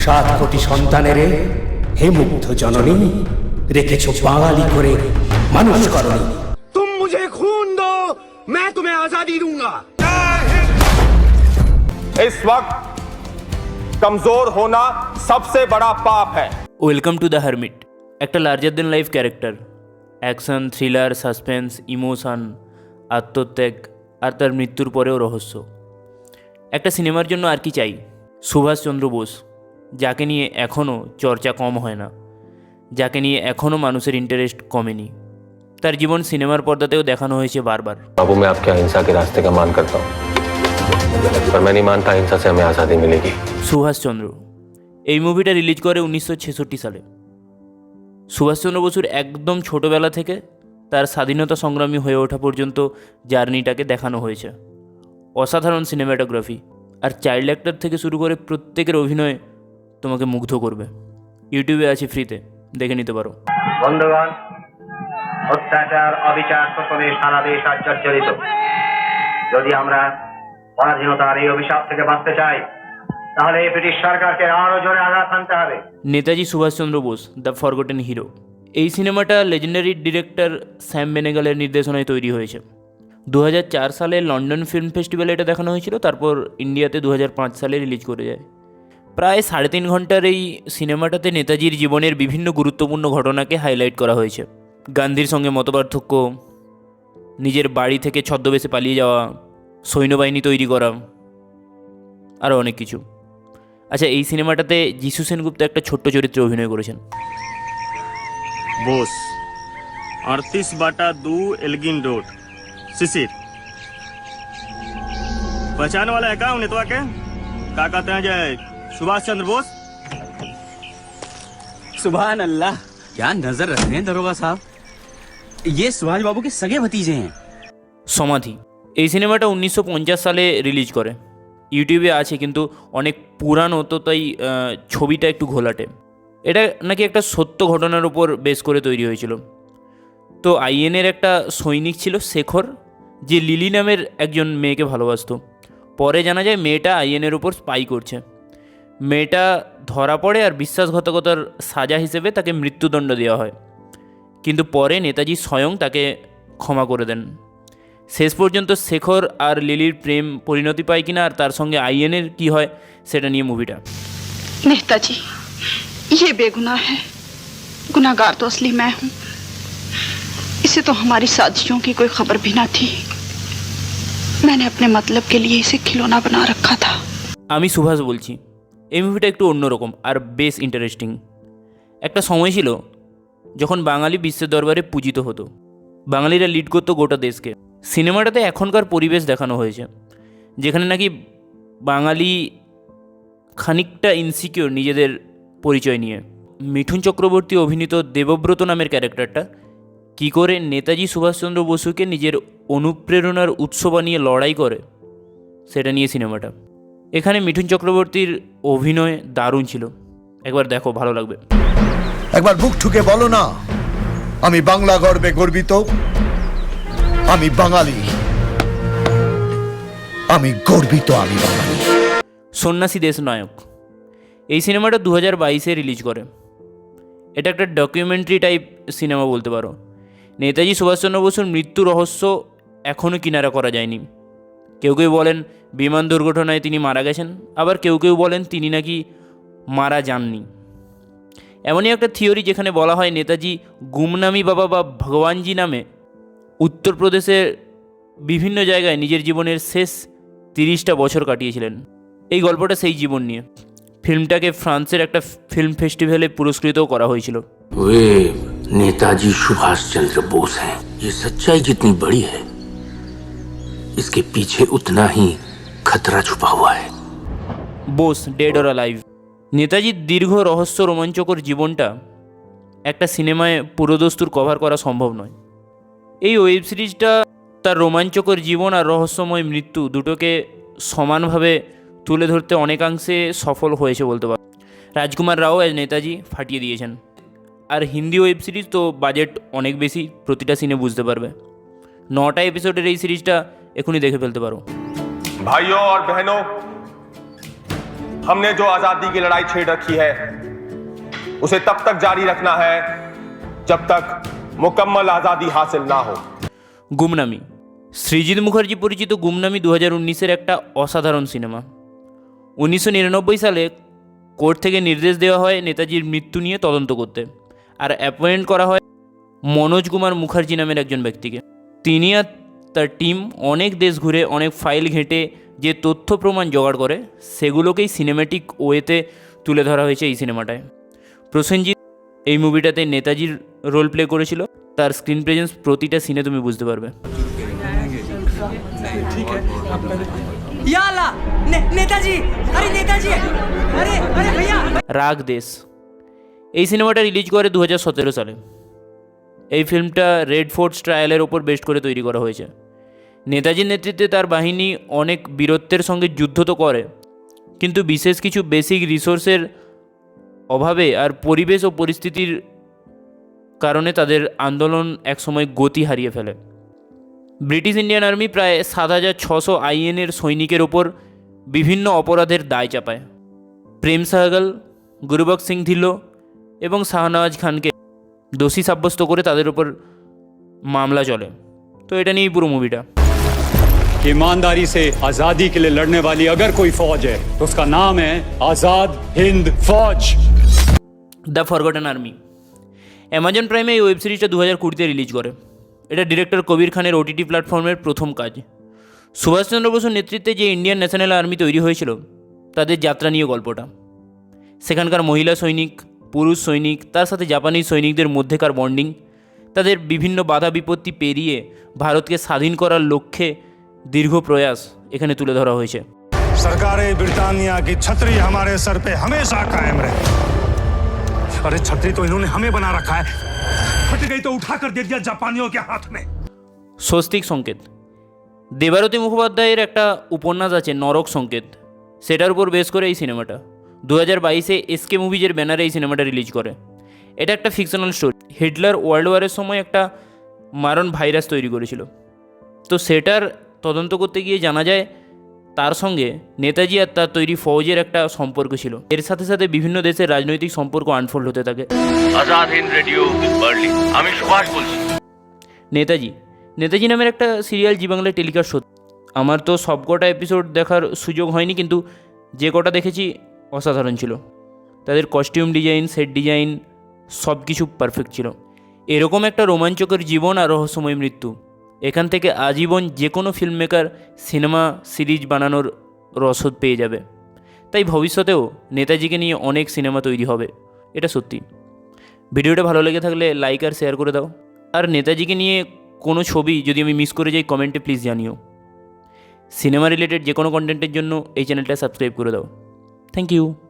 সাত কোটি সন্তানের হে মুগ্ধ জননী রেখেছ বাঙালি করে মানুষ করণী तुम मुझे खून दो मैं तुम्हें आजादी दूंगा इस वक्त कमजोर होना सबसे बड़ा पाप है ওয়েলকাম টু দ্য হারমিট একটা larger than life character action thriller suspense emotion আত্মত্যাগ আর তার মৃত্যুর পরেও রহস্য একটা সিনেমার জন্য আর কি চাই সুভাষচন্দ্র বোস যাকে নিয়ে এখনও চর্চা কম হয় না যাকে নিয়ে এখনও মানুষের ইন্টারেস্ট কমেনি তার জীবন সিনেমার পর্দাতেও দেখানো হয়েছে বারবার बाबू मैं आपके अहिंसा के रास्ते का मान करता हूँ पर मैं नहीं मानता अहिंसा से हमें आज़ादी मिलेगी সুভাষচন্দ্র এই মুভিটা রিলিজ করে উনিশশো ছেষট্টি সালে সুভাষচন্দ্র বসুর একদম ছোটোবেলা থেকে তার স্বাধীনতা সংগ্রামী হয়ে ওঠা পর্যন্ত জার্নিটাকে দেখানো হয়েছে অসাধারণ সিনেমাটোগ্রাফি আর চাইল্ড অ্যাক্টর থেকে শুরু করে প্রত্যেকের অভিনয় তোমাকে মুগ্ধ করবে। ইউটিউবে আছে ফ্রিতে দেখে নিতে পারো। বন্ধুগণ অত্যাচার অবিচার শোষণে সারা দেশ আজ জর্জরিত যদি আমরা পরাধীনতার এই অভিশাপ থেকে বাঁচতে চাই তাহলে এই ব্রিটিশ সরকারকে আরও জোরে আঘাত আনতে হবে। Netaji Subhash Chandra Bose the forgotten hero. এই সিনেমাটা লেজেন্ডারি ডিরেক্টর স্যাম বেনেগালের নির্দেশনায় তৈরি হয়েছে। দু হাজার চার সালে লন্ডন ফিল্ম ফেস্টিভ্যালে এটা দেখানো হয়েছিল তারপর ইন্ডিয়াতে দু হাজার পাঁচ সালে রিলিজ করে যায়। প্রায় সাড়ে তিন ঘন্টার এই সিনেমাটাতে নেতাজির জীবনের বিভিন্ন গুরুত্বপূর্ণ ঘটনাকে হাইলাইট করা হয়েছে গান্ধীর সঙ্গে মতপার্থক্য নিজের বাড়ি থেকে ছদ্মবেশে পালিয়ে যাওয়া সৈন্যবাহিনী তৈরি করা আরও অনেক কিছু আচ্ছা এই সিনেমাটাতে যিশু সেনগুপ্ত একটা ছোট্ট চরিত্রে অভিনয় করেছেন बोस अड़तीस बाटा दो एल्गिन रोड सिसिर पहचान वाला है का नेतवा के का कहते हैं जय सुभाष चंद्र बोस सुभान अल्लाह क्या नजर रखते हैं दरोगा साहब ये सुभाष बाबू के सगे भतीजे हैं সমাধি এই সিনেমাটা উনিশশো সালে রিলিজ করে ইউটিউবে আছে কিন্তু অনেক পুরানো তো তাই আহ, ছবিটা একটু ঘোলাটে এটা নাকি একটা সত্য ঘটনার উপর বেস করে তৈরি হয়েছিল তো আইএনের একটা সৈনিক ছিল শেখর যে লিলি নামের একজন মেয়েকে ভালোবাসতো পরে জানা যায় মেয়েটা আইএনের উপর স্পাই করছে মেয়েটা ধরা পড়ে আর বিশ্বাসঘাতকতার সাজা হিসেবে তাকে মৃত্যুদণ্ড দেওয়া হয় কিন্তু পরে নেতাজি স্বয়ং তাকে ক্ষমা করে দেন শেষ পর্যন্ত শেখর আর লিলির প্রেম পরিণতি পায় কিনা আর তার সঙ্গে আইএনের কি হয় সেটা নিয়ে মুভিটা नेताजी ये बेगुनाह है गुनाहगार तो असली मैं हूँ इसे तो हमारी साजिशों की कोई खबर भी ना थी मैंने अपने मतलब के लिए इसे खिलौना बना रखा था আমি সুভাষ বলছি এই মুভিটা একটু অন্যরকম আর বেশ ইন্টারেস্টিং একটা সময় ছিল যখন বাঙালি বিশ্বের দরবারে পূজিত হতো। বাঙালিরা লিড করতো গোটা দেশকে। সিনেমাটাতে এখনকার পরিবেশ দেখানো হয়েছে, যেখানে নাকি বাঙালি খানিকটা ইনসিকিওর নিজেদের পরিচয় নিয়ে। মিঠুন চক্রবর্তী অভিনীত দেবব্রত নামের ক্যারেক্টারটা কী করে নেতাজি সুভাষচন্দ্র বসুকে নিজের অনুপ্রেরণার উৎস বানিয়ে লড়াই করে, সেটা নিয়ে সিনেমাটা। এখানে মিঠুন চক্রবর্তীর অভিনয় দারুণ ছিল। একবার দেখো ভালো লাগবে। একবার বুক ঠুকে বলো না আমি বাংলা গর্বে গর্বিত আমি বাঙালি আমি গর্বিত আমি বাঙালি। সন্ন্যাসী দেশ নায়ক এই সিনেমাটা দু হাজার বাইশে রিলিজ করে। এটা একটা ডকুমেন্টারি টাইপ সিনেমা বলতে পারো। নেতাজি সুভাষচন্দ্র বসুর মৃত্যু রহস্য এখনও কিনারা করা যায়নি। কেউ কেউ বলেন বিমান দুর্ঘটনায় তিনি মারা গেছেন, আবার কেউ কেউ বলেন তিনি নাকি মারা যাননি। এমনই একটা থিওরি যেখানে বলা হয় নেতাজি গুমনামি বাবা বা ভগবানজি নামে উত্তরপ্রদেশের বিভিন্ন জায়গায় নিজের জীবনের শেষ তিরিশটা বছর কাটিয়েছিলেন। এই গল্পটা সেই জীবন নিয়ে। ফিল্মটাকে ফ্রান্সের একটা ফিল্ম ফেস্টিভ্যালে পুরস্কৃতও করা হয়েছিল। নেতাজি সুভাষচন্দ্র বোস হ্যাঁ সচ্চাই জিতনি বড়ি হ্যাঁ। इसके पीछे उतना ही खतरा छुपा हुआ है বোস ডেড অর লাইভ নেতাজির দীর্ঘ রহস্য রোমাঞ্চকর জীবনটা একটা সিনেমায় পুরোদস্তুর কভার করা সম্ভব নয় এই ওয়েব সিরিজটা তার রোমাঞ্চকর জীবন আর রহস্যময় মৃত্যু দুটোকে সমানভাবে তুলে ধরতে অনেকাংশে সফল হয়েছে বলতে পারো রাজকুমার রাও আজ নেতাজি ফাটিয়ে দিয়েছেন আর হিন্দি ওয়েব সিরিজ তো বাজেট অনেক বেশি প্রতিটা সিনে বুঝতে পারবে নটা এপিসোডের এই সিরিজটা এখনই দেখে ফেলতে পারো भाइयों और बहनों हमने जो आजादी की लड़ाई छेड़ रखी है उसे तब तक जारी रखना है जब तक मुकम्मल आजादी हासिल ना हो গুমনামি সৃজিৎ মুখার্জি পরিচিত গুমনামি দু হাজার উনিশের একটা অসাধারণ সিনেমা উনিশশো নিরানব্বই সালে কোর্ট থেকে নির্দেশ দেওয়া হয় নেতাজির মৃত্যু নিয়ে তদন্ত করতে আর অ্যাপয়েন্ট করা হয় মনোজ কুমার মুখার্জি নামের একজন ব্যক্তিকে তিনি আর তার টিম অনেক দেশ ঘুরে অনেক ফাইল ঘেঁটে যে তথ্য প্রমাণ জোগাড় করে সেগুলোকেই সিনেমেটিক ওয়েতে তুলে ধরা হয়েছে এই সিনেমাটায় প্রসেনজিৎ এই মুভিটাতে নেতাজির রোল প্লে করেছিল। তার স্ক্রিন প্রেজেন্স প্রতিটা সিনে তুমি বুঝতে পারবে। রাগ দেশ। এই সিনেমাটা রিলিজ করে দু হাজার সতেরো সালে। এই ফিল্মটা রেড ফোর্টস ট্রায়ালের ওপর বেস্ট করে তৈরি করা হয়েছে। নেতাজির নেতৃত্বে তার বাহিনী অনেক বীরত্বের সঙ্গে যুদ্ধ তো করে, কিন্তু বিশেষ কিছু বেসিক রিসোর্সের অভাবে আর পরিবেশ ও পরিস্থিতির কারণে তাদের আন্দোলন একসময় গতি হারিয়ে ফেলে। ব্রিটিশ ইন্ডিয়ান আর্মি প্রায় সাত হাজার ছশো আইএনের সৈনিকের ওপর বিভিন্ন অপরাধের দায় চাপায়। প্রেম সাহগল গুরুবক সিং ধিল্লো এবং শাহনওয়াজ খানকে দোষী সাব্যস্ত করে তাদের উপর মামলা চলে তো এটা নিয়েই পুরো মুভিটা ईमानदारी से आजादी के लिए लड़ने वाली अगर कोई फौज है तो उसका नाम है Azad Hind Fauj the forgotten army Amazon প্রাইমে এই ওয়েব সিরিজটা দু হাজার কুড়িতে রিলিজ করে এটা ডিরেক্টর কবির খানের ওটিটি প্ল্যাটফর্মের প্রথম কাজ সুভাষচন্দ্র বসুর নেতৃত্বে যে ইন্ডিয়ান ন্যাশনাল আর্মি তৈরি হয়েছিল তাদের যাত্রা নিয়ে গল্পটা সেখানকার মহিলা সৈনিক পুরুষ সৈনিক তার সাথে জাপানি সৈনিকদের মধ্যেকার বন্ডিং তাদের বিভিন্ন বাধা বিপত্তি পেরিয়ে ভারতকে স্বাধীন করার লক্ষ্যে দীর্ঘ প্রয়াস এখানে তুলে ধরা হয়েছে सरकार ब्रिटानिया की छतरी हमारे सर पे हमेशा कायम रहे अरे छतरी तो इन्होंने हमें बना रखा है फट गई तो उठा कर दे दिया जापानियों के हाथ में স্বস্তিক সংকেত দেবারতী মুখোপাধ্যায়ের একটা উপন্যাস আছে নরক সংকেত সেটার উপর বেস করে এই সিনেমাটা দু হাজার বাইশে এসকে মুভিজের ব্যানারে এই সিনেমাটা রিলিজ করে। এটা একটা ফিকশনাল স্টোরি হিটলার ওয়ার্ল্ড ওয়ারের সময় একটা মারণ ভাইরাস তৈরি করেছিল। তো সেটার তদন্ত করতে গিয়ে জানা যায় তার সঙ্গে নেতাজি আর তার তৈরি ফৌজের একটা সম্পর্ক ছিল। এর সাথে সাথে বিভিন্ন দেশের রাজনৈতিক সম্পর্ক আনফোল্ড হতে থাকে। রেডিও আমি সুভাষ বলছি। নেতাজি। নেতাজি নামের একটা সিরিয়াল জি বাংলায় টেলিকাস্ট হতো। আমার তো সবকটা এপিসোড দেখার সুযোগ হয়নি কিন্তু যে কটা দেখেছি অসাধারণ ছিল। তাদের কস্টিউম ডিজাইন সেট ডিজাইন সব কিছু পারফেক্ট ছিল। এরকম একটা রোমাঞ্চকর জীবন আর রহস্যময় মৃত্যু। এখান থেকে আজীবন যে কোনো ফিল্ম মেকার সিনেমা সিরিজ বানানোর রসদ পেয়ে যাবে। তাই ভবিষ্যতেও নেতাজিকে নিয়ে অনেক সিনেমা তৈরি হবে। এটা সত্যি। ভিডিওটা ভালো লেগে থাকলে লাইক আর শেয়ার করে দাও। আর নেতাজিকে নিয়ে কোনো ছবি যদি আমি মিস করে যাই কমেন্টে প্লিজ জানিও। সিনেমা রিলেটেড যে কোনো কন্টেন্টের জন্য এই চ্যানেলটা সাবস্ক্রাইব করে দাও। Thank you.